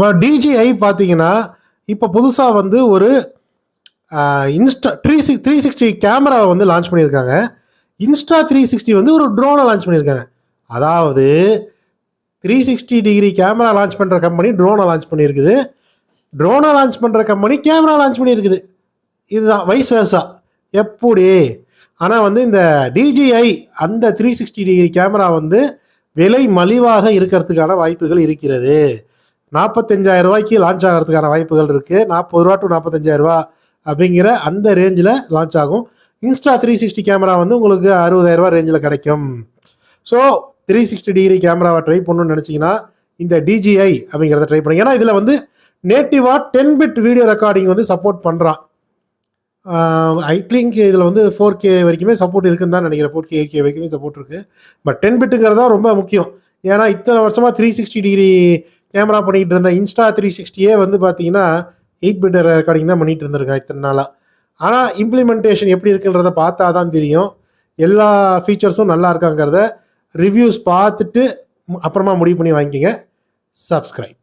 But DGI பார்த்தீங்கன்னா இப்போ புதுசாக வந்து ஒரு Insta three six three sixty கேமராவை வந்து லான்ச் பண்ணியிருக்காங்க. இன்ஸ்டா த்ரீ சிக்ஸ்டி வந்து ஒரு ட்ரோனை லான்ச் பண்ணியிருக்காங்க. அதாவது three sixty degree camera launch பண்ணுற கம்பெனி ட்ரோனை லான்ச் பண்ணியிருக்குது. ட்ரோனை லான்ச் பண்ணுற கம்பெனி கேமரா லான்ச் பண்ணியிருக்குது. இதுதான் வைஸ் வேர்ஸா எப்படி? ஆனால் வந்து இந்த டிஜிஐ அந்த த்ரீ சிக்ஸ்டி டிகிரி கேமரா வந்து விலை மலிவாக இருக்கிறதுக்கான வாய்ப்புகள் இருக்கிறது. நாற்பத்தஞ்சாயிரம் ரூபாய்க்கு லான்ச் ஆகிறதுக்கான வாய்ப்புகள் இருக்குது நாற்பது ரூபா டு நாற்பத்தஞ்சாயிரம் ரூபா அப்படிங்கிற அந்த ரேஞ்சில் லான்ச் ஆகும். இன்ஸ்டா த்ரீ சிக்ஸ்டி கேமரா வந்து உங்களுக்கு அறுபதாயிரரூபா ரேஞ்சில் கிடைக்கும். ஸோ த்ரீ சிக்ஸ்டி டிகிரி கேமராவை ட்ரை பண்ணணும்னு நினச்சிங்கன்னா இந்த டிஜிஐ அப்படிங்கிறத ட்ரை பண்ணுங்க. ஏன்னா இதில் வந்து நேட்டிவாக டென் பிட் வீடியோ ரெக்கார்டிங் வந்து சப்போர்ட் பண்ணுறான் ஐ திங்க் இதில் வந்து ஃபோர் கே வரைக்குமே சப்போர்ட் இருக்குன்னு தான் நினைக்கிறேன். ஃபோர் கே எயிட் கே வரைக்குமே சப்போர்ட் இருக்குது பட் டென் பிட்டுங்கிறது தான் ரொம்ப முக்கியம். ஏன்னா இத்தனை வருஷமாக த்ரீ சிக்ஸ்டி டிகிரி கேமரா பண்ணிகிட்டு இருந்த இன்ஸ்டா த்ரீ சிக்ஸ்டியே வந்து பார்த்தீங்கன்னா எயிட் பிட்டர் ரெக்கார்டிங் தான் பண்ணிட்டு இருந்திருக்கேன் இத்தனை நாளாக ஆனால் இம்ப்ளிமெண்டேஷன் எப்படி இருக்குன்றத பார்த்தா தான் தெரியும். எல்லா ஃபீச்சர்ஸும் நல்லா இருக்காங்கிறத ரிவ்யூஸ் பார்த்துட்டு அப்புறமா முடிவு பண்ணி வாங்கிக்கோங்க. சப்ஸ்கிரைப்